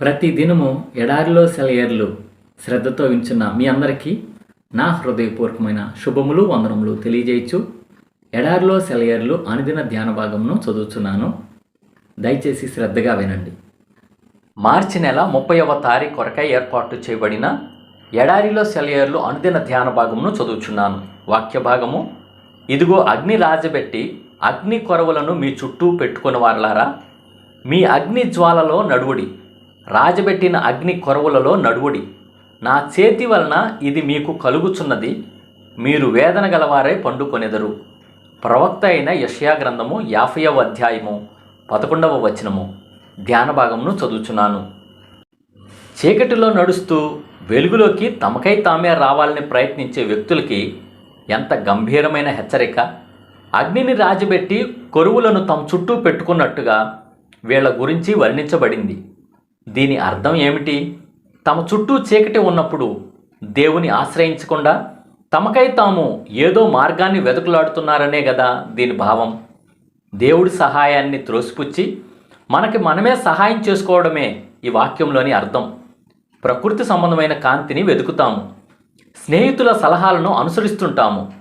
ప్రతి దినము ఎడారిలో సెలయర్లు శ్రద్ధతో వించున్న మీ అందరికీ నా హృదయపూర్వకమైన శుభములు వందనములు తెలియజేయచ్చు. ఎడారిలో సెలయర్లు అనుదిన ధ్యాన భాగమును చదువుతున్నాను దయచేసి శ్రద్ధగా వినండి. మార్చి నెల ముప్పైవ తారీఖు కొరకై ఏర్పాటు చేయబడిన ఎడారిలో సెలయర్లు అనుదిన ధ్యాన భాగమును చదువుచున్నాను. వాక్య భాగము ఇదిగో అగ్ని రాజబెట్టి అగ్ని కొరవలను మీ చుట్టూ పెట్టుకుని వారలారా. మీ అగ్ని జ్వాలలో నడువుడి. రాజబెట్టిన అగ్ని కొరవులలో నడువుడి. నా చేతి వలన ఇది మీకు కలుగుచున్నది. మీరు వేదన గలవారై పండుకొనెదరు. ప్రవక్త అయిన యష్యా గ్రంథము యాభైవ అధ్యాయము పదకొండవ వచనము. ధ్యాన భాగమును చదువుచున్నాను. చీకటిలో నడుస్తూ వెలుగులోకి తమకై తామే రావాలని ప్రయత్నించే వ్యక్తులకి ఎంత గంభీరమైన హెచ్చరిక. అగ్నిని రాజబెట్టి కొరువులను తమ చుట్టూ పెట్టుకున్నట్టుగా వీళ్ళ గురించి వర్ణించబడింది. దీని అర్థం ఏమిటి? తమ చుట్టూ చీకటి ఉన్నప్పుడు దేవుని ఆశ్రయించకుండా తమకై తాము ఏదో మార్గాన్ని వెతుకులాడుతున్నారనే కదా దీని భావం. దేవుడి సహాయాన్ని త్రోసిపుచ్చి మనకి మనమే సహాయం చేసుకోవడమే ఈ వాక్యంలోని అర్థం. ప్రకృతి సంబంధమైన కాంతిని వెతుకుతాము. స్నేహితుల సలహాలను అనుసరిస్తుంటాము.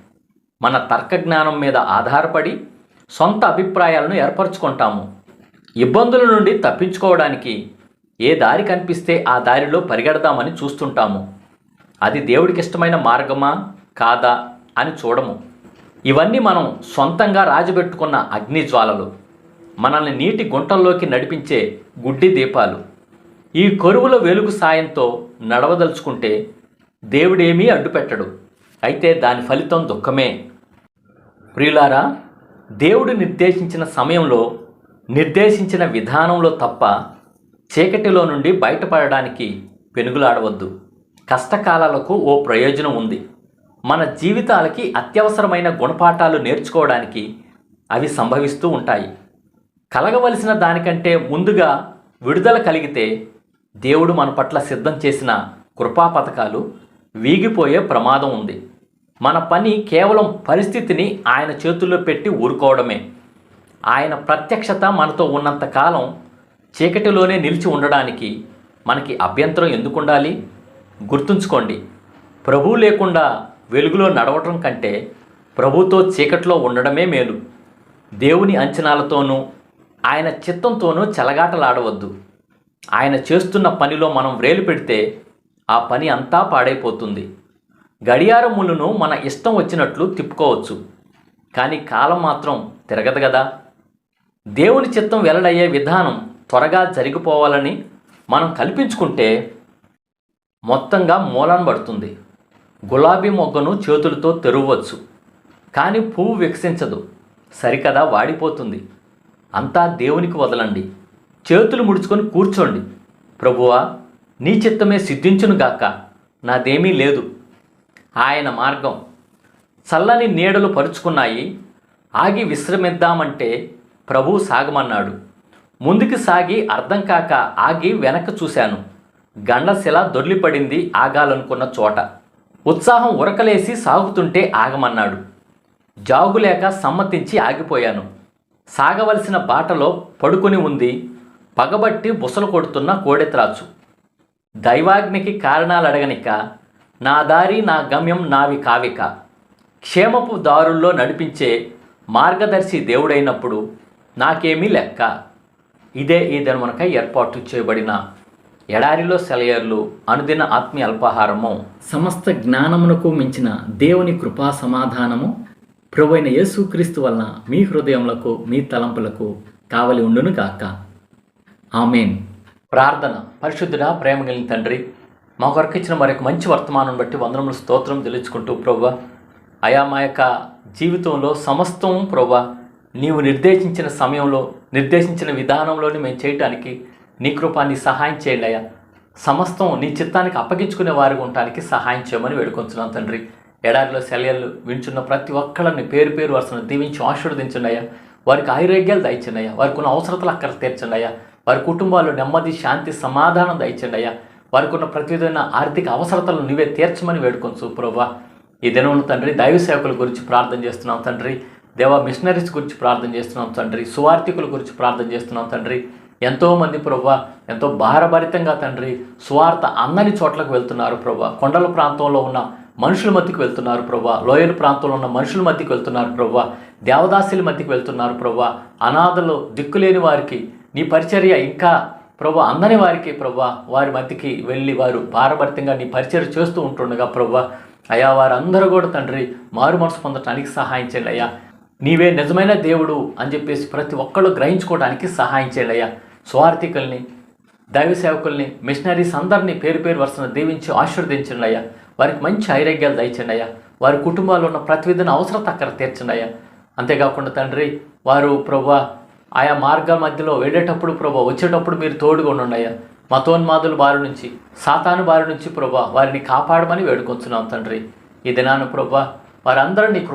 మన తర్క జ్ఞానం మీద ఆధారపడి సొంత అభిప్రాయాలను ఏర్పరచుకుంటాము. ఇబ్బందుల నుండి తప్పించుకోవడానికి ఏ దారి కనిపిస్తే ఆ దారిలో పరిగెడదామని చూస్తుంటాము. అది దేవుడికి ఇష్టమైన మార్గమా? కాదా? అని చూడము. ఇవన్నీ మనం సొంతంగా రాజబెట్టుకున్న అగ్ని జ్వాలలు మనల్ని నీటి గుంటల్లోకి నడిపించే గుడ్డి దీపాలు. ఈ కరువుల వెలుగు సాయంతో నడవదలుచుకుంటే దేవుడేమీ అడ్డుపెట్టడు. అయితే దాని ఫలితం దుఃఖమే. ప్రియులారా దేవుడు నిర్దేశించిన సమయంలో నిర్దేశించిన విధానంలో తప్ప చీకటిలో నుండి బయటపడడానికి పెనుగులాడవద్దు. కష్టకాలాలకు ఓ ప్రయోజనం ఉంది. మన జీవితాలకి అత్యవసరమైన గుణపాఠాలు నేర్చుకోవడానికి అవి సంభవిస్తూ ఉంటాయి. కలగవలసిన దానికంటే ముందుగా విడుదల కలిగితే దేవుడు మన పట్ల సిద్ధం చేసిన కృపా పథకాలు వీగిపోయే ప్రమాదం ఉంది. మన పని కేవలం పరిస్థితిని ఆయన చేతుల్లో పెట్టి ఊరుకోవడమే. ఆయన ప్రత్యక్షత మనతో ఉన్నంత కాలం చీకటిలోనే నిలిచి ఉండడానికి మనకి అభ్యంతరం ఎందుకు ఉండాలి గుర్తుంచుకోండి ప్రభు లేకుండా వెలుగులో నడవటం కంటే ప్రభుతో చీకటిలో ఉండడమే మేలు. దేవుని అంచనాలతోనూ ఆయన చిత్తంతోనూ చెలగాటలాడవద్దు. ఆయన చేస్తున్న పనిలో మనం వ్రేలు పెడితే ఆ పని అంతా పాడైపోతుంది. గడియారములను మన ఇష్టం వచ్చినట్లు తిప్పుకోవచ్చు కానీ కాలం మాత్రం తిరగదు కదా? దేవుని చిత్తం వెల్లడయ్యే విధానం త్వరగా జరిగిపోవాలని మనం కల్పించుకుంటే మొత్తంగా మూలాన పడుతుంది. గులాబీ మొగ్గను చేతులతో తెరవచ్చు కానీ పువ్వు వికసించదు. సరికదా వాడిపోతుంది. అంతా దేవునికి వదలండి. చేతులు ముడుచుకొని కూర్చోండి. ప్రభువా నీ చిత్తమే సిద్ధించునుగాక నాదేమీ లేదు. ఆయన మార్గం. చల్లని నీడలు పరుచుకున్నాయి. ఆగి విశ్రమిద్దామంటే ప్రభు సాగమన్నాడు. ముందుకు సాగి అర్థం కాక ఆగి వెనక్కి చూశాను. గండశిల దొర్లిపడింది ఆగాలనుకున్న చోట. ఉత్సాహం ఉరకలేసి సాగుతుంటే ఆగమన్నాడు. జాగులేక సమ్మతించి ఆగిపోయాను. సాగవలసిన బాటలో పడుకుని ఉంది. పగబట్టి బుసలు కొడుతున్న కోడెత్రాచు. దైవాగ్నికి కారణాలు అడగనిక నా దారి నా గమ్యం నావి కావిక. క్షేమపు దారుల్లో నడిపించే మార్గదర్శి దేవుడైనప్పుడు నాకేమీ లెక్క. ఇదే ఈ ధర్మనకై ఏర్పాటు చేయబడిన ఎడారిలో సెలయర్లు అనుదిన ఆత్మీయ అల్పాహారము సమస్త జ్ఞానమునకు మించిన దేవుని కృపా సమాధానము ప్రభువైన యేసుక్రీస్తు వలన మీ హృదయములకు మీ తలంపులకు కావలి ఉండును గాక. ఆమెన్. ప్రార్థన. పరిశుద్ధుడా ప్రేమ కలిగిన తండ్రి మా కొరకు ఇచ్చిన మరొక మంచి వర్తమానం బట్టి వందనములు స్తోత్రం తెలుసుకుంటూ ప్రభా అయా మా యొక్క జీవితంలో సమస్తం ప్రభా నీవు నిర్దేశించిన సమయంలో నిర్దేశించిన విధానంలోనే మేము చేయటానికి నీ కృపాన్ని సహాయం చేయండి అయ్యా. సమస్తం నీ చిత్తానికి అప్పగించుకునే వారికి ఉండటానికి సహాయం చేయమని వేడుకొంచున్నాం తండ్రి. ఎడారిలో శల్యలు వింటున్న ప్రతి ఒక్కళ్ళని పేరు పేరు వరుసను దీవించి ఆశీర్వదించండి అయ్యా. వారికి ఆయురోగ్యాలు దయచండి అయ్యా. వారికి ఉన్న అవసరతలు అక్కడ తీర్చండి అయ్యా. వారి కుటుంబాల్లో నెమ్మది శాంతి సమాధానం దయచండి అయ్యా. వారికి ఉన్న ప్రతి విధమైన ఆర్థిక అవసరతలను నువ్వే తీర్చమని వేడుకొంచు ప్రభా. ఈ దినం తండ్రి దైవ సేవకుల గురించి ప్రార్థన చేస్తున్నాం తండ్రి. దేవ మిషనరీస్ గురించి ప్రార్థన చేస్తున్నాం తండ్రి సువార్థికుల గురించి ప్రార్థన చేస్తున్నాం తండ్రి. ఎంతోమంది ప్రభా ఎంతో భారభరితంగా తండ్రి స్వార్థ అందని చోట్లకు వెళ్తున్నారు ప్రభా. కొండల ప్రాంతంలో ఉన్న మనుషుల మధ్యకి వెళ్తున్నారు ప్రభా. లోయల ప్రాంతంలో ఉన్న మనుషుల మధ్యకి వెళ్తున్నారు ప్రభా. దేవదాసుల మధ్యకి వెళ్తున్నారు ప్రభా. అనాథలు దిక్కులేని వారికి నీ పరిచర్య ఇంకా ప్రభా అందని వారికి ప్రభా వారి మధ్యకి వెళ్ళి వారు భారభరితంగా నీ పరిచర్య చేస్తూ ఉంటుండగా ప్రభా. అయా వారందరూ కూడా తండ్రి మారు మనసు పొందటానికి సహాయం చేయండి అయ్యా. నీవే నిజమైన దేవుడు అని చెప్పేసి ప్రతి ఒక్కళ్ళు గ్రహించుకోవడానికి సహాయం చేయండి అయ్యా స్వార్థికుల్ని దైవ సేవకుల్ని మిషనరీస్ అందరినీ పేరు పేరు వరుసన దీవించి ఆశీర్వదించండి అయ్యా వారికి మంచి ఐరోగ్యాలు దయచండి అయ్యా వారి కుటుంబాల్లో ఉన్న ప్రతి అవసరత అవసరం అక్కడ తీర్చండి అయ్యా అంతేకాకుండా తండ్రి వారు ప్రభా ఆయా మార్గాల మధ్యలో వెళ్ళేటప్పుడు ప్రభా వచ్చేటప్పుడు మీరు తోడుగా ఉండండి అయ్యా మతోన్మాదుల బారి నుంచి సాతాను బారి నుంచి ప్రభా వారిని కాపాడమని వేడుకొంచున్నాం తండ్రి. ఈ దినాన ప్రభా వారందరూ నీ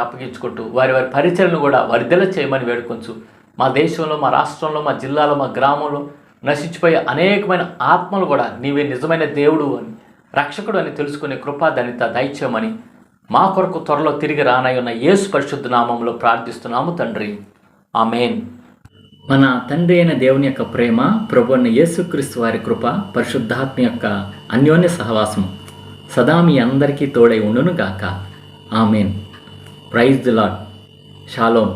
అప్పగించుకుంటూ వారి వారి పరిచయలను కూడా వర్ధల చేయమని వేడుకొంచు. మా దేశంలో మా రాష్ట్రంలో మా జిల్లాలో మా గ్రామంలో నశించిపోయే అనేకమైన ఆత్మలు కూడా నీవే నిజమైన దేవుడు అని రక్షకుడు అని తెలుసుకునే కృపా దనిత దయచేయమని మా కొరకు త్వరలో తిరిగి రానయ్యున్న యేసు పరిశుద్ధ నామంలో ప్రార్థిస్తున్నాము తండ్రి. ఆమెన్. మన తండ్రి అయిన దేవుని యొక్క ప్రేమ ప్రభు అయిన యేసుక్రీస్తు వారి కృప పరిశుద్ధాత్మ యొక్క అన్యోన్య సహవాసం సదా మీ అందరికీ తోడై ఉండును గాక amen praise the lord shalom